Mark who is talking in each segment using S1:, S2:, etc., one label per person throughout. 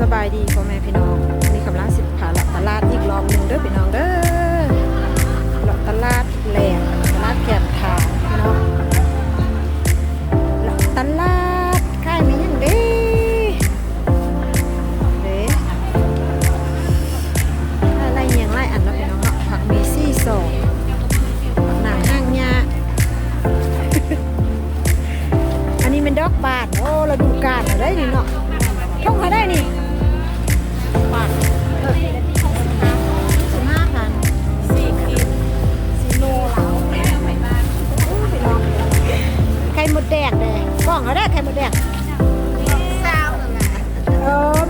S1: สบายดีพ่อแม่พี่น้องนี่กำลังสิผ่าลัตลาดอีกรอบหนึ่งด้วยพี่น้อง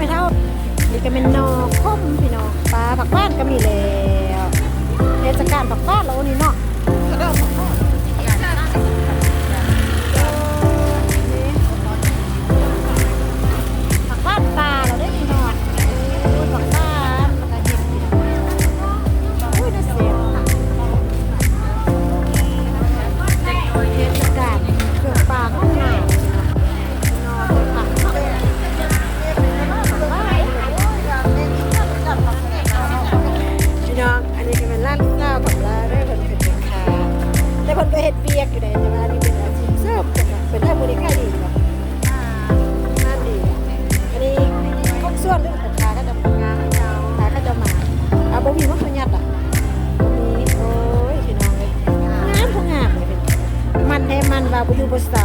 S1: เท่านี่ก็เป็นนอคมพี่น้องปลาผักบ้านก็มีแล้วเทศกาลผักบ้านแล้วนี่เนาะ na ผู้อยู่บนเสา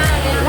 S1: Yeah.